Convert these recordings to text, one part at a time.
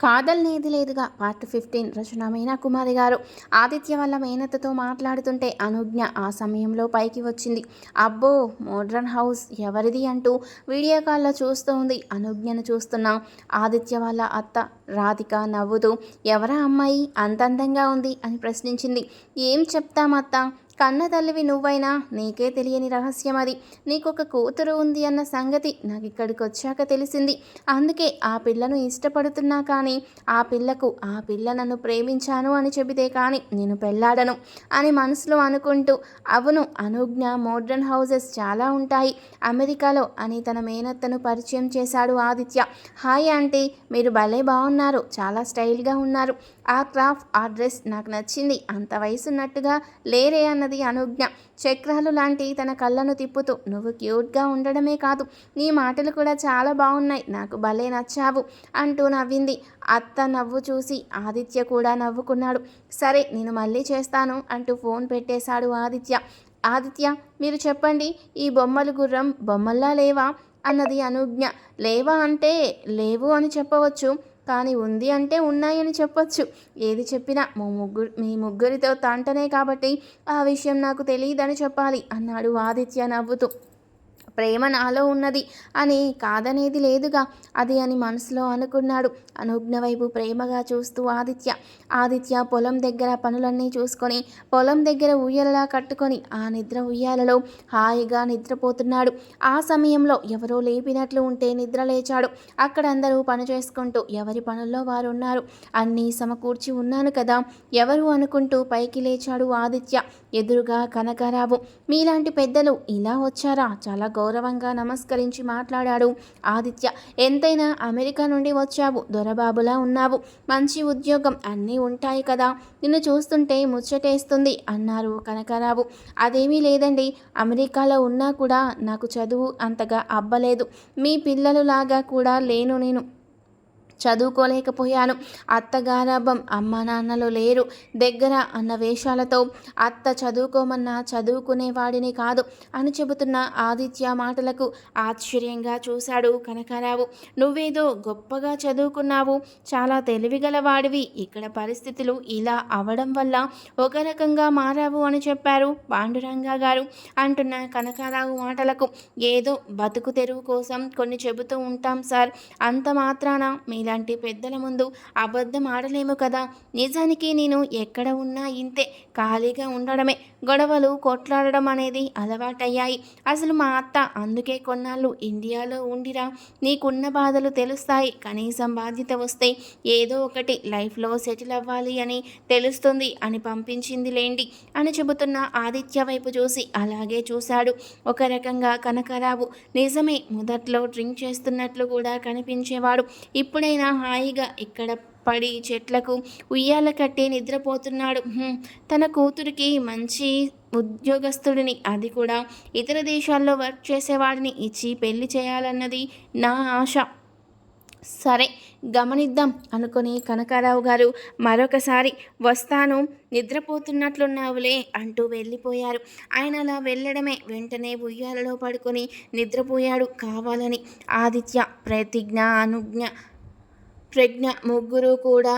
కాదల్నేది లేదుగా. Part fifteen Rachana Meena Kumari గారు. ఆదిత్య వల్ల మేనత్తతో మాట్లాడుతుంటే అనుజ్ఞ ఆ సమయంలో పైకి వచ్చింది. అబ్బో మోడ్రన్ హౌస్ ఎవరిది అంటూ వీడియో కాల్లో చూస్తూ ఉంది అనుజ్ఞను చూస్తున్న. ఆదిత్య వాళ్ళ అత్త రాధిక నవ్వుతూ ఎవరా అమ్మాయి? అంత అందంగా ఉంది అని ప్రశ్నించింది. ఏం చెప్తామత్త? కన్న తల్లివి నువ్వైనా నీకే తెలియని రహస్యం అది. నీకొక కూతురు ఉంది అన్న సంగతి నాకు ఇక్కడికి వచ్చాక తెలిసింది. అందుకే ఆ పిల్లను ఇష్టపడుతున్నా కానీ ఆ పిల్లకు ఆ పిల్ల నన్ను ప్రేమించాను అని చెబితే కానీ నేను పెళ్ళాడను అని మనసులో అనుకుంటూ అవును అనుజ్ఞ మోడ్రన్ హౌసెస్ చాలా ఉంటాయి. అమెరికాలో అని తన మేనత్తను పరిచయం చేశాడు ఆదిత్య. హాయ్ ఆంటీ మీరు భలే బాగున్నారు చాలా స్టైల్గా ఉన్నారు. ఆ క్రాఫ్ట్ ఆ డ్రెస్ నాకు నచ్చింది అంత వయసున్నట్టుగా లేరే అన్నది అనుజ్ఞ. చక్రాలు లాంటి తన కళ్ళను తిప్పుతూ నువ్వు క్యూట్గా ఉండడమే కాదు నీ మాటలు కూడా చాలా బాగున్నాయి నాకు భలే నచ్చావు అంటూ నవ్వింది. అత్త నవ్వు చూసి ఆదిత్య కూడా నవ్వుకున్నాడు. సరే నేను మళ్ళీ చేస్తాను అంటూ ఫోన్ పెట్టేశాడు ఆదిత్య. ఆదిత్య మీరు చెప్పండి ఈ బొమ్మలు గుర్రం బొమ్మల్లా లేవా? అన్నది అనుజ్ఞ. లేవా అంటే లేవు అని చెప్పవచ్చు. కానీ ఉంది అంటే ఉన్నాయని చెప్పొచ్చు. ఏది చెప్పినా మీ ముగ్గురు మీ ముగ్గురితో తంటనే కాబట్టి ఆ విషయం నాకు తెలియదని చెప్పాలి అన్నాడు ఆదిత్య నవ్వుతూ. ప్రేమ నాలో ఉన్నది అని కాదనేది లేదుగా అది అని మనసులో అనుకున్నాడు. అనుజ్ఞ వైపు ప్రేమగా చూస్తూ ఆదిత్య. ఆదిత్య పొలం దగ్గర పనులన్నీ చూసుకొని పొలం దగ్గర ఉయ్యాలలా కట్టుకొని ఆ నిద్ర ఉయ్యాలలో హాయిగా నిద్రపోతున్నాడు. ఆ సమయంలో ఎవరో లేపినట్లు ఉంటే నిద్ర లేచాడు. అక్కడ అందరూ పని చేసుకుంటూ ఎవరి పనుల్లో వారు ఉన్నారు అన్నీ సమకూర్చి ఉన్నాను కదా ఎవరు అనుకుంటూ పైకి లేచాడు ఆదిత్య. ఎదురుగా కనకరావు. మీలాంటి పెద్దలు ఇలా వచ్చారా? చాలా గౌరవంగా నమస్కరించి మాట్లాడాడు. ఆదిత్య ఎంతైనా అమెరికా నుండి వచ్చావు. దొరబాబులా ఉన్నావు. మంచి ఉద్యోగం. అన్నీ ఉంటాయి కదా. నిన్ను చూస్తుంటే ముచ్చటేస్తుంది అన్నారు కనకరావు. అదేమీ లేదండి. అమెరికాలో ఉన్నా కూడా నాకు చదువు అంతగా అబ్బలేదు. మీ పిల్లలులాగా కూడా లేను నేను. చదువుకోలేకపోయాను. అత్తగారాభం అమ్మ నాన్నలు లేరు. దగ్గర అన్న వేషాలతో అత్త చదువుకోమన్నా చదువుకునేవాడిని కాదు అని చెబుతున్న ఆదిత్య మాటలకు ఆశ్చర్యంగా చూశాడు కనకారావు. నువ్వేదో గొప్పగా చదువుకున్నావు. చాలా తెలివిగలవాడివి. ఇక్కడ పరిస్థితులు ఇలా అవడం వల్ల ఒక రకంగా మారావు అని చెప్పారు పాండురంగా గారు. అంటున్న కనకారావు మాటలకు ఏదో బతుకు తెరువు కోసం కొన్ని చెబుతూ ఉంటాం సార్. అంత మాత్రాన మీలాంటి పెద్దల ముందు అబద్ధం ఆడలేము కదా. నిజానికి నేను ఎక్కడ ఉన్నా ఇంతే ఖాళీగా ఉండడమే. గొడవలు కొట్లాడడం అనేది అలవాటయ్యాయి. అసలు మా అత్త అందుకే కొన్నాళ్ళు ఇండియాలో ఉండిరా. నీకున్న బాధలు తెలుస్తాయి. కనీసం బాధ్యత వస్తే ఏదో ఒకటి లైఫ్లో సెటిల్ అవ్వాలి అని తెలుస్తుంది అని పంపించింది లేండి అని చెబుతున్న ఆదిత్య వైపు చూసి అలాగే చూశాడు. ఒక రకంగా కనకరావు నిజమే మొదట్లో డ్రింక్ చేస్తున్నట్లు కూడా కనిపించేవాడు. ఇప్పుడైనా హాయిగా ఇక్కడ పడి చెట్లకు ఉయ్యాల కట్టి నిద్రపోతున్నాడు. తన కూతురికి మంచి ఉద్యోగస్తుడిని అది కూడా ఇతర దేశాల్లో వర్క్ చేసేవాడిని ఇచ్చి పెళ్ళి చేయాలన్నది నా ఆశ. సరే గమనిద్దాం అనుకుని కనకారావు గారు మరొకసారి వస్తాను నిద్రపోతున్నట్లున్నావులే అంటూ వెళ్ళిపోయారు. ఆయన అలా వెళ్ళడమే వెంటనే ఉయ్యాలలో పడుకొని నిద్రపోయాడు కావాలని. ఆదిత్య ప్రతిజ్ఞ అనుజ్ఞ ప్రజ్ఞ ముగ్గురు కూడా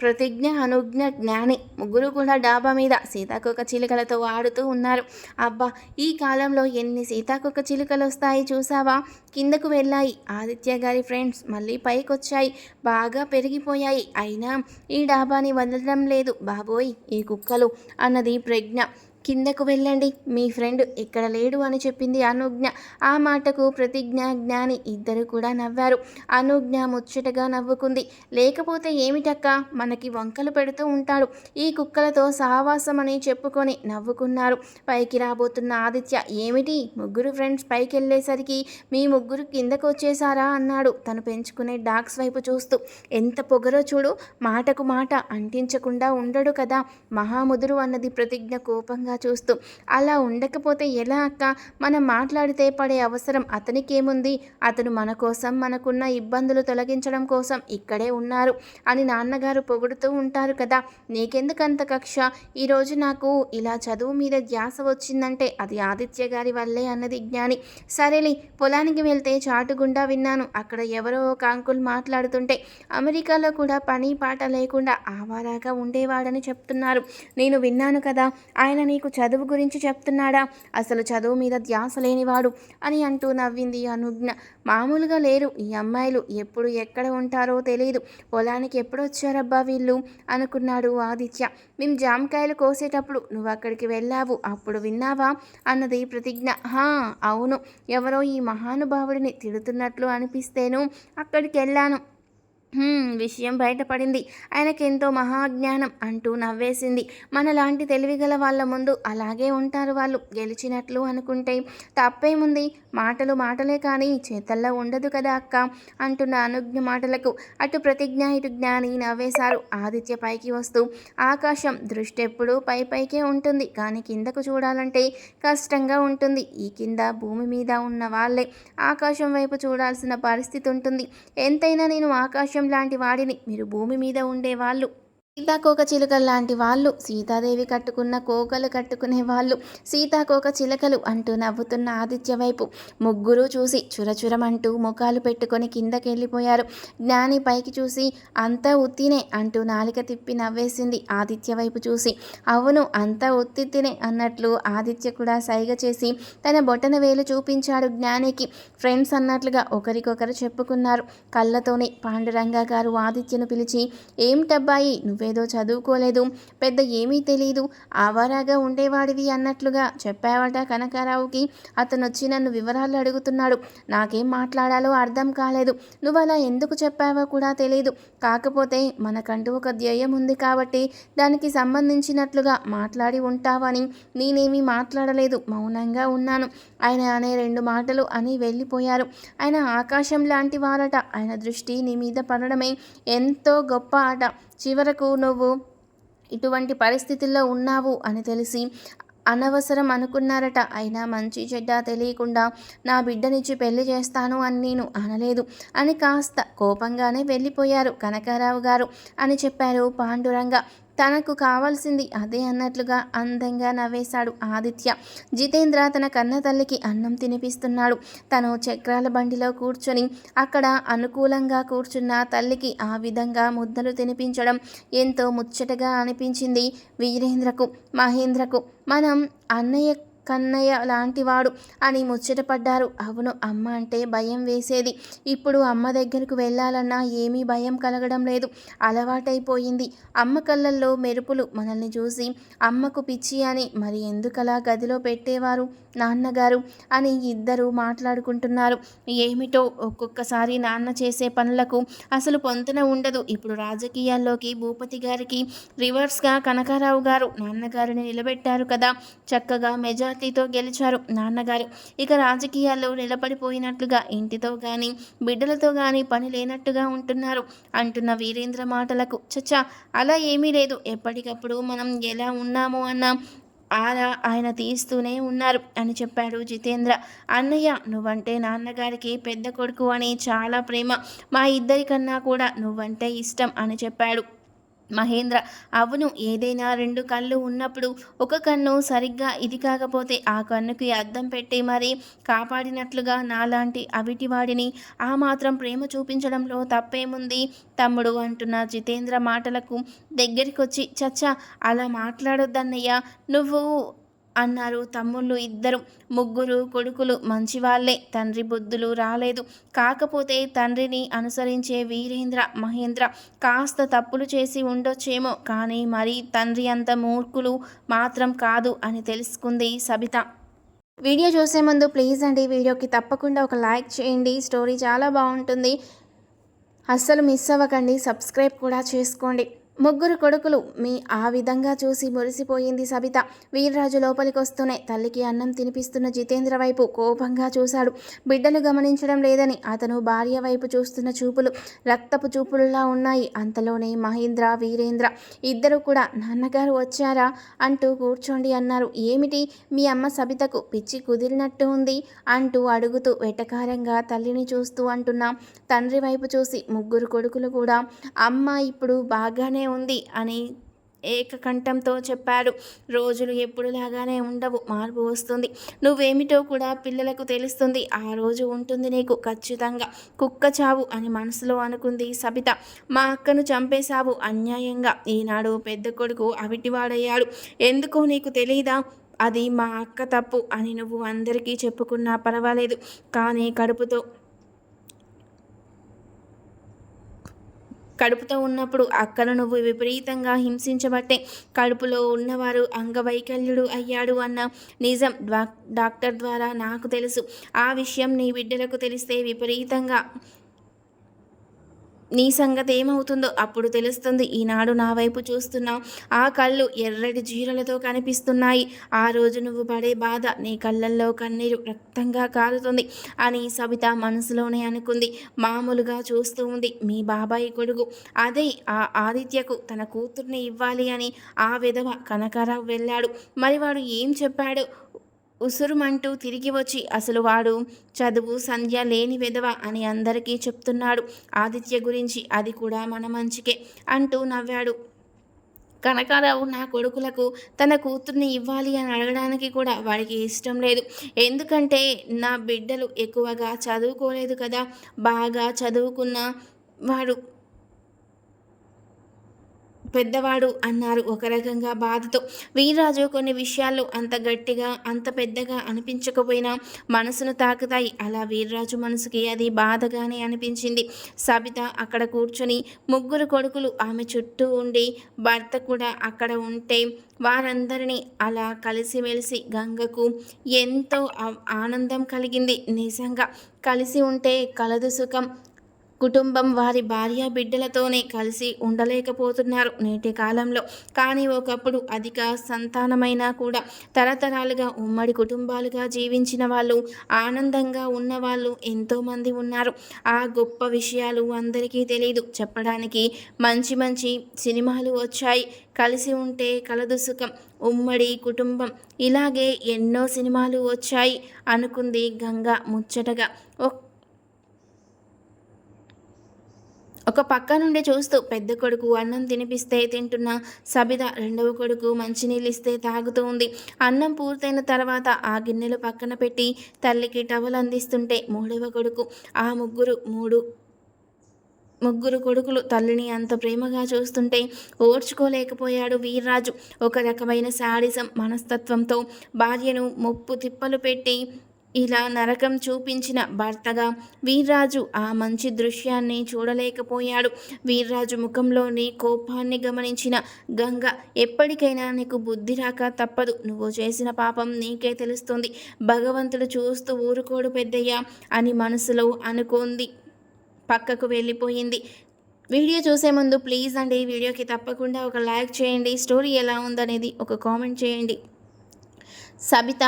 ప్రతిజ్ఞ అనుజ్ఞ జ్ఞాని. ముగ్గురు కూడా డాబా మీద సీతాకొక చిలుకలతో ఆడుతూ ఉన్నారు. అబ్బా ఈ కాలంలో ఎన్ని సీతాకొక చిలుకలు వస్తాయి చూసావా కిందకు వెళ్ళాయి. ఆదిత్య గారి ఫ్రెండ్స్ మళ్ళీ పైకి వచ్చాయి బాగా పెరిగిపోయాయి. అయినా ఈ డాబాని వదలడం లేదు. బాబోయ్ ఈ కుక్కలు అన్నది ప్రజ్ఞ. కిందకు వెళ్ళండి. మీ ఫ్రెండ్ ఇక్కడ లేడు అని చెప్పింది అనుజ్ఞ. ఆ మాటకు ప్రతిజ్ఞ జ్ఞాని ఇద్దరు కూడా నవ్వారు. అనుజ్ఞ ముచ్చటగా నవ్వుకుంది. లేకపోతే ఏమిటక్క? మనకి వంకలు పెడుతూ ఉంటాడు. ఈ కుక్కలతో సహవాసం అని చెప్పుకొని నవ్వుకున్నారు. పైకి రాబోతున్న ఆదిత్య ఏమిటి? ముగ్గురు ఫ్రెండ్స్ పైకి వెళ్ళేసరికి మీ ముగ్గురు కిందకు వచ్చేసారా? అన్నాడు. తను పెంచుకునే డాగ్స్ వైపు చూస్తూ ఎంత పొగరో చూడు. మాటకు మాట అంటించకుండా ఉండడు కదా. మహాముదురు అన్నది ప్రతిజ్ఞ కోపంగా ఆశ్చర్యంగా చూస్తూ అలా ఉండకపోతే ఎలా అక్క? మనం మాట్లాడితే పడే అవసరం అతనికేముంది? అతను మన కోసం మనకున్న ఇబ్బందులు తొలగించడం కోసం ఇక్కడే ఉన్నారు అని నాన్నగారు పొగుడుతూ ఉంటారు కదా. నీకెందుకంత కక్ష? ఈరోజు నాకు ఇలా చదువు మీద ధ్యాస వచ్చిందంటే అది ఆదిత్య గారి వల్లే అన్నది జ్ఞాని. సరేలే పొలానికి వెళ్తే చాటుగుండా విన్నాను. అక్కడ ఎవరో ఒక అంకుల్ మాట్లాడుతుంటే అమెరికాలో కూడా పని పాట లేకుండా ఆవారాగా ఉండేవాడని చెప్తున్నారు. నేను విన్నాను కదా ఆయన నీకు చదువు గురించి చెప్తున్నాడా? అసలు చదువు మీద ధ్యాస లేనివాడు అని అంటూ నవ్వింది అనుజ్ఞ. మామూలుగా లేరు. ఈ అమ్మాయిలు ఎప్పుడు ఎక్కడ ఉంటారో తెలియదు పొలానికి ఎప్పుడు వచ్చారబ్బా వీళ్ళు? అనుకున్నాడు ఆదిత్య. మేము జామకాయలు కోసేటప్పుడు నువ్వు అక్కడికి వెళ్ళావు. అప్పుడు విన్నావా? అన్నది ప్రతిజ్ఞ. హా అవును. ఎవరో ఈ మహానుభావుడిని తిడుతున్నట్లు అనిపిస్తేను అక్కడికి వెళ్ళాను. విషయం బయటపడింది. ఆయనకెంతో మహాజ్ఞానం అంటూ నవ్వేసింది. మనలాంటి తెలివిగల వాళ్ళ ముందు అలాగే ఉంటారు వాళ్ళు. గెలిచినట్లు అనుకుంటే తప్పేముంది? మాటలు మాటలే కానీ చేతల్లో ఉండదు కదా అక్క అంటున్న అనుజ్ఞ మాటలకు. అటు ప్రతిజ్ఞ ఇటు జ్ఞాని నవ్వేశారు. ఆదిత్య పైకి వస్తూ ఆకాశం దృష్టి ఎప్పుడూ పై పైకే ఉంటుంది. కానీ కిందకు చూడాలంటే కష్టంగా ఉంటుంది. ఈ కింద భూమి మీద ఉన్న వాళ్ళే ఆకాశం వైపు చూడాల్సిన పరిస్థితి ఉంటుంది. ఎంతైనా నేను ఆకాశం లాంటి వాడిని. మీరు భూమి మీద ఉండేవాళ్ళు సీతాకోక చిలుకలు లాంటి వాళ్ళు సీతాదేవి కట్టుకున్న కోకలు కట్టుకునే వాళ్ళు సీతాకోక చిలకలు అంటూ నవ్వుతున్న ఆదిత్య వైపు ముగ్గురు చూసి చురచురమంటూ ముఖాలు పెట్టుకొని కిందకి వెళ్ళిపోయారు జ్ఞాని పైకి చూసి అంతా ఉత్తినే అంటూ నాలిక తిప్పి నవ్వేసింది ఆదిత్య వైపు చూసి. అవును అంతా ఉత్తినే అన్నట్లు ఆదిత్య కూడా సైగ చేసి తన బొటన వేలు చూపించాడు జ్ఞానికి. ఫ్రెండ్స్ అన్నట్లుగా ఒకరికొకరు చెప్పుకున్నారు. కళ్ళతోనే పాండురంగా గారు ఆదిత్యను పిలిచి ఏమిటబ్బాయి నువ్వేదో చదువుకోలేదు పెద్ద ఏమీ తెలియదు ఆవారాగా ఉండేవాడివి అన్నట్లుగా చెప్పావట కనకారావుకి. అతను వచ్చి నన్ను వివరాలు అడుగుతున్నాడు. నాకేం మాట్లాడాలో అర్థం కాలేదు. నువ్వు అలా ఎందుకు చెప్పావో కూడా తెలియదు కాకపోతే మనకంటూ ఒక ధ్యేయం ఉంది కాబట్టి దానికి సంబంధించినట్లుగా మాట్లాడి ఉంటావని నేనేమీ మాట్లాడలేదు. మౌనంగా ఉన్నాను. ఆయన అనే రెండు మాటలు అని వెళ్ళిపోయారు. ఆయన ఆకాశం లాంటి వారట. ఆయన దృష్టి నీ మీద పడడమే ఎంతో గొప్ప ఆట. చివరకు నువ్వు ఇటువంటి పరిస్థితుల్లో ఉన్నావు అని తెలిసి అనవసరం అనుకున్నారట. అయినా మంచి చెడ్డ తెలియకుండా నా బిడ్డనిచ్చి పెళ్ళి చేస్తాను అని నేను అనలేదు. అని కాస్త కోపంగానే వెళ్ళిపోయారు కనకారావు గారు అని చెప్పారు పాండురంగ. తనకు కావాల్సింది అదే అన్నట్లుగా అందంగా నవ్వేశాడు ఆదిత్య. జితేంద్ర తన కన్న తల్లికి అన్నం తినిపిస్తున్నాడు. తను చక్రాల బండిలో కూర్చొని అక్కడ అనుకూలంగా కూర్చున్న తల్లికి ఆ విధంగా ముద్దలు తినిపించడం ఎంతో ముచ్చటగా అనిపించింది వీరేంద్రకు మహేంద్రకు. మనం అన్నయ్య కన్నయ్య లాంటివాడు అని ముచ్చటపడ్డారు అవును అమ్మ అంటే భయం వేసేది. ఇప్పుడు అమ్మ దగ్గరకు వెళ్ళాలన్నా ఏమీ భయం కలగడం లేదు. అలవాటైపోయింది. అమ్మ కళ్ళల్లో మెరుపులు మనల్ని చూసి అమ్మకు పిచ్చి అని మరి ఎందుకలా గదిలో పెట్టేవారు నాన్నగారు అని ఇద్దరు మాట్లాడుకుంటున్నారు. ఏమిటో ఒక్కొక్కసారి నాన్న చేసే పనులకు అసలు పొంతన ఉండదు. ఇప్పుడు రాజకీయాల్లోకి భూపతి గారికి రివర్స్గా కనకారావు గారు నాన్నగారిని నిలబెట్టారు కదా. చక్కగా మెజార్టీతో గెలిచారు నాన్నగారు. ఇక రాజకీయాల్లో నిలబడిపోయినట్లుగా ఇంటితో కానీ బిడ్డలతో కానీ పని లేనట్టుగా ఉంటున్నారు అంటున్న వీరేంద్ర మాటలకు. చచ్చా అలా ఏమీ లేదు. ఎప్పటికప్పుడు మనం ఎలా ఉన్నాము అన్న ఆరా ఆయన తీస్తూనే ఉన్నారు అని చెప్పాడు జితేంద్ర. అన్నయ్య నువ్వంటే నాన్నగారికి పెద్ద కొడుకు అని చాలా ప్రేమ. మా ఇద్దరికన్నా కూడా నువ్వంటే ఇష్టం అని చెప్పాడు. మహేంద్ర అవును ఏదైనా రెండు కళ్ళు ఉన్నప్పుడు ఒక కన్ను సరిగ్గా ఇది కాకపోతే ఆ కన్నుకి అద్దం పెట్టి మరీ కాపాడినట్లుగా నాలాంటి అవిటివాడిని ఆ మాత్రం ప్రేమ చూపించడంలో తప్పేముంది? తమ్ముడు అంటున్న జితేంద్ర మాటలకు దగ్గరికొచ్చి చచ్చా అలా మాట్లాడొద్దన్నయ్య నువ్వు అన్నారు. తమ్ముళ్ళు ఇద్దరు ముగ్గురు కొడుకులు మంచివాళ్ళే. తండ్రి బుద్ధులు రాలేదు. కాకపోతే తండ్రిని అనుసరించే వీరేంద్ర మహేంద్ర కాస్త తప్పులు చేసి ఉండొచ్చేమో. కానీ మరి తండ్రి అంత మూర్ఖులు మాత్రం కాదు అని తెలుసుకుంది సబిత. వీడియో చూసే ముందు ప్లీజ్ అండి వీడియోకి తప్పకుండా ఒక లైక్ చేయండి. స్టోరీ చాలా బాగుంటుంది. అస్సలు మిస్ అవ్వకండి. సబ్స్క్రైబ్ కూడా చేసుకోండి. ముగ్గురు కొడుకులు మీ ఆ విధంగా చూసి మురిసిపోయింది సబిత. వీర్రాజు లోపలికి వస్తూనే తల్లికి అన్నం తినిపిస్తున్న జితేంద్ర వైపు కోపంగా చూశాడు. బిడ్డలు గమనించడం లేదని అతను భార్య వైపు చూస్తున్న చూపులు రక్తపు చూపుల్లా ఉన్నాయి. అంతలోనే మహేంద్ర వీరేంద్ర ఇద్దరు కూడా నాన్నగారు వచ్చారా? అంటూ కూర్చోండి అన్నారు. ఏమిటి? మీ అమ్మ సబితకు పిచ్చి కుదిరినట్టు ఉంది? అంటూ అడుగుతూ వెటకారంగా తల్లిని చూస్తూ అంటున్నా. తండ్రి వైపు చూసి ముగ్గురు కొడుకులు కూడా అమ్మ ఇప్పుడు బాగానే ఉంది అని ఏకకంఠంతో చెప్పాడు. రోజులు ఎప్పుడులాగానే ఉండవు మార్పు వస్తుంది. నువ్వేమిటో కూడా పిల్లలకు తెలుస్తుంది. ఆ రోజు ఉంటుంది నీకు ఖచ్చితంగా. కుక్క చావు అని మనసులో అనుకుంది సబిత. మా అక్కను చంపేశావు అన్యాయంగా. ఈనాడు పెద్ద కొడుకు అవిటివాడయ్యాడు. ఎందుకో నీకు తెలీదా? అది మా అక్క తప్పు అని నువ్వు అందరికీ చెప్పుకున్నా పర్వాలేదు. కానీ కడుపుతో కడుపుతో ఉన్నప్పుడు అక్కను నువ్వు విపరీతంగా హింసించబట్టే కడుపులో ఉన్నవారు అంగవైకల్యుడు అయ్యాడు అన్న నిజం డాక్టర్ ద్వారా నాకు తెలుసు. ఆ విషయం నీ బిడ్డలకు తెలిస్తే విపరీతంగా నీ సంగతి ఏమవుతుందో అప్పుడు తెలుస్తుంది. ఈనాడు నా వైపు చూస్తున్నావు. ఆ కళ్ళు ఎర్రటి జీరలతో కనిపిస్తున్నాయి. ఆ రోజు నువ్వు పడే బాధ నీ కళ్ళల్లో కన్నీరు రక్తంగా కారుతుంది అని సబిత మనసులోనే అనుకుంది. మామూలుగా చూస్తూ ఉంది. మీ బాబాయి కొడుకు. అదే ఆ ఆదిత్యకు తన కూతుర్ని ఇవ్వాలి అని ఆ విధవ కనకారావు వెళ్ళాడు. మరి వాడు ఏం చెప్పాడు? ఉసురుమంటూ తిరిగి వచ్చి అసలు వాడు చదువు సంధ్య లేని విధవ? అని అందరికీ చెప్తున్నాడు. ఆదిత్య గురించి అది కూడా మన మంచికే అంటూ నవ్వాడు. కనకారావు నా కొడుకులకు తన కూతుర్ని ఇవ్వాలి అని అడగడానికి కూడా వాడికి ఇష్టం లేదు. ఎందుకంటే నా బిడ్డలు ఎక్కువగా చదువుకోలేదు కదా బాగా చదువుకున్న వాడు పెద్దవాడు అన్నారు. ఒక రకంగా బాధతో. వీర్రాజు కొన్ని విషయాలు అంత గట్టిగా అంత పెద్దగా అనిపించకపోయినా మనసును తాకుతాయి. అలా వీర్రాజు మనసుకి అది బాధగానే అనిపించింది. సబిత అక్కడ కూర్చొని ముగ్గురు కొడుకులు ఆమె చుట్టూ ఉండి భర్త కూడా అక్కడ ఉంటే వారందరినీ అలా కలిసిమెలిసి గంగకు ఎంతో ఆనందం కలిగింది. నిజంగా కలిసి ఉంటే కలదు సుఖం కుటుంబం వారి భార్య బిడ్డలతోనే కలిసి ఉండలేకపోతున్నారు. నేటి కాలంలో కానీ ఒకప్పుడు అధిక సంతానమైనా కూడా తరతరాలుగా ఉమ్మడి కుటుంబాలుగా జీవించిన వాళ్ళు ఆనందంగా ఉన్నవాళ్ళు ఎంతోమంది ఉన్నారు. ఆ గొప్ప విషయాలు అందరికీ తెలియదు చెప్పడానికి మంచి మంచి సినిమాలు వచ్చాయి. కలిసి ఉంటే కలదు సుఖం. ఉమ్మడి కుటుంబం. ఇలాగే ఎన్నో సినిమాలు వచ్చాయి అనుకుంది గంగ ముచ్చటగా. ఒక పక్క నుండి చూస్తూ పెద్ద కొడుకు అన్నం తినిపిస్తే తింటున్న సబిత రెండవ కొడుకు మంచినీళ్ళు ఇస్తే తాగుతూ ఉంది. అన్నం పూర్తయిన తర్వాత ఆ గిన్నెలు పక్కన పెట్టి తల్లికి టవల్ అందిస్తుంటే మూడవ కొడుకు ఆ ముగ్గురు మూడు ముగ్గురు కొడుకులు తల్లిని అంత ప్రేమగా చూస్తుంటే ఓర్చుకోలేకపోయాడు వీర్రాజు. ఒక రకమైన శాడిజం మనస్తత్వంతో భార్యను ముప్పు తిప్పలు పెట్టి ఇలా నరకం చూపించిన భర్తగా వీర్రాజు ఆ మంచి దృశ్యాన్ని చూడలేకపోయాడు. వీర్రాజు ముఖంలోని కోపాన్ని గమనించిన గంగ ఎప్పటికైనా నీకు బుద్ధి రాక తప్పదు. నువ్వు చేసిన పాపం నీకే తెలుస్తుంది. భగవంతుడు చూస్తూ ఊరుకోడు పెద్దయ్యా అని మనసులో అనుకుంది. పక్కకు వెళ్ళిపోయింది. వీడియో చూసే ముందు ప్లీజ్ అండి వీడియోకి తప్పకుండా ఒక లైక్ చేయండి. స్టోరీ ఎలా ఉందనేది ఒక కామెంట్ చేయండి. సబిత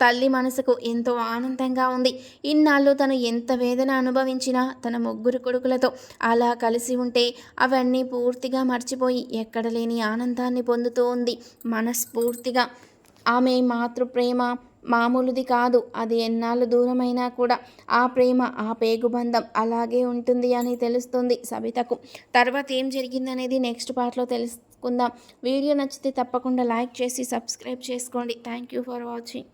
తల్లి మనసుకు ఎంతో ఆనందంగా ఉంది. ఇన్నాళ్ళు తను ఎంత వేదన అనుభవించినా తన ముగ్గురు కొడుకులతో అలా కలిసి ఉంటే అవన్నీ పూర్తిగా మర్చిపోయి ఎక్కడ లేని ఆనందాన్ని పొందుతూ ఉంది. మనస్ఫూర్తిగా. ఆమె మాతృప్రేమ మామూలుది కాదు. అది ఎన్నాళ్ళు దూరమైనా కూడా ఆ ప్రేమ ఆ పేగుబంధం అలాగే ఉంటుంది అని తెలుస్తుంది సబితకు. తర్వాత ఏం జరిగిందనేది నెక్స్ట్ పార్ట్లో తెలుసుకుందాం. వీడియో నచ్చితే తప్పకుండా లైక్ చేసి సబ్స్క్రైబ్ చేసుకోండి. Thank you for watching.